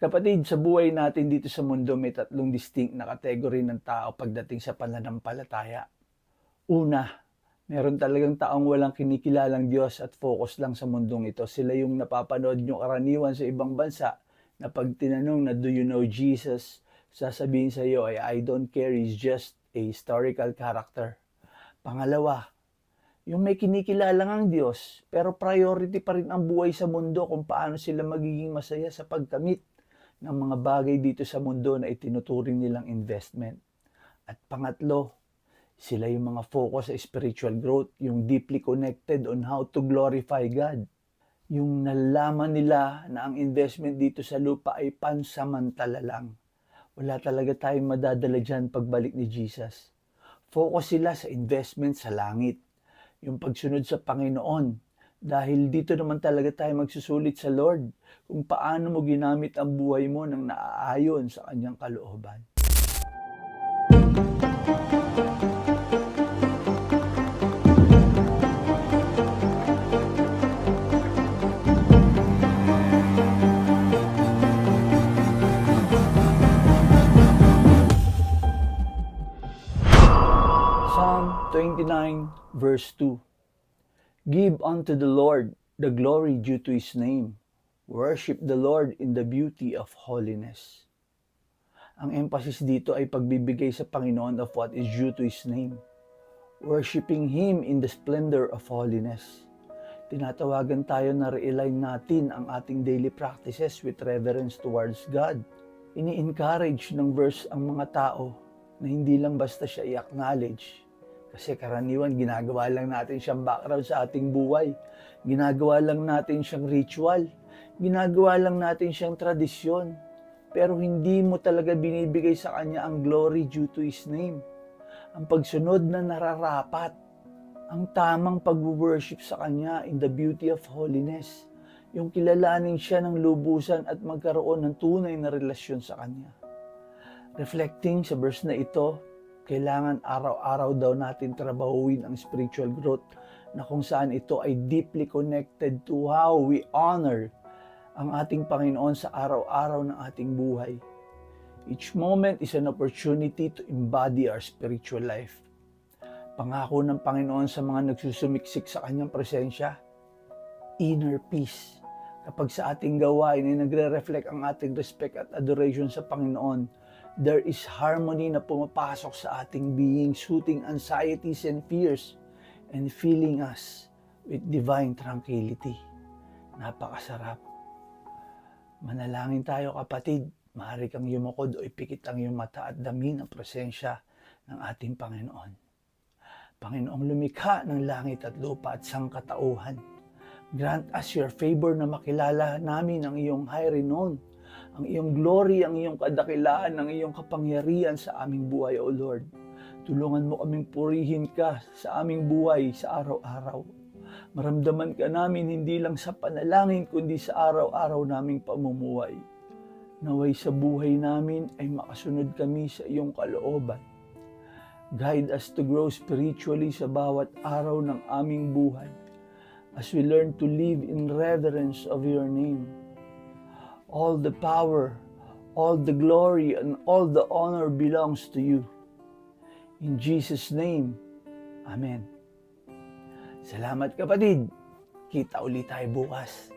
Kapatid, sa buhay natin dito sa mundo may tatlong distinct na kategory ng tao pagdating sa pananampalataya. Una, meron talagang taong walang kinikilalang Diyos at focus lang sa mundong ito. Sila yung napapanood nyo karaniwan sa ibang bansa na pag tinanong na do you know Jesus, sasabihin sa iyo ay I don't care, he's just a historical character. Pangalawa, yung may kinikilala ang Diyos, pero priority pa rin ang buhay sa mundo kung paano sila magiging masaya sa pagkamit ng mga bagay dito sa mundo na itinuturing nilang investment. At pangatlo, sila yung mga focus sa spiritual growth, yung deeply connected on how to glorify God. Yung nalaman nila na ang investment dito sa lupa ay pansamantala lang. Wala talaga tayong madadala dyan pagbalik ni Jesus. Focus sila sa investment sa langit. Yung pagsunod sa Panginoon. Dahil dito naman talaga tayo magsusulit sa Lord kung paano mo ginamit ang buhay mo nang naaayon sa kanyang kalooban. Psalm 29 verse 2 Give unto the Lord the glory due to his name. Worship the Lord in the beauty of holiness. Ang emphasis dito ay pagbibigay sa Panginoon of what is due to his name. Worshiping him in the splendor of holiness. Tinatawagan tayo na realign natin ang ating daily practices with reverence towards God. Ini-encourage ng verse ang mga tao na hindi lang basta siya i-acknowledge, kasi karaniwan, ginagawa lang natin siyang background sa ating buhay. Ginagawa lang natin siyang ritual. Ginagawa lang natin siyang tradisyon. Pero hindi mo talaga binibigay sa Kanya ang glory due to His name. Ang pagsunod na nararapat. Ang tamang pag-worship sa Kanya in the beauty of holiness. Yung kilalanin siya ng lubusan at magkaroon ng tunay na relasyon sa Kanya. Reflecting sa verse na ito, kailangan araw-araw daw natin trabahuin ang spiritual growth na kung saan ito ay deeply connected to how we honor ang ating Panginoon sa araw-araw ng ating buhay. Each moment is an opportunity to embody our spiritual life. Pangako ng Panginoon sa mga nagsusumiksik sa kanyang presensya, inner peace. Kapag sa ating gawain ay nagre-reflect ang ating respect at adoration sa Panginoon, there is harmony na pumapasok sa ating being, soothing anxieties and fears, and filling us with divine tranquility. Napakasarap. Manalangin tayo kapatid. Maaari kang yumukod o ipikit ang iyong mata at damin ang presensya ng ating Panginoon. Panginoong lumikha ng langit at lupa at sangkatauhan. Grant us your favor na makilala namin ang iyong high renown ang iyong glory, ang iyong kadakilaan, ang iyong kapangyarihan sa aming buhay, O Lord. Tulungan mo kaming purihin ka sa aming buhay sa araw-araw. Maramdaman ka namin hindi lang sa panalangin, kundi sa araw-araw naming pamumuhay. Naway sa buhay namin ay makasunod kami sa iyong kalooban. Guide us to grow spiritually sa bawat araw ng aming buhay as we learn to live in reverence of your name all the power, all the glory, and all the honor belongs to you. In Jesus' name, Amen. Salamat kapatid. Kita ulit tayo bukas.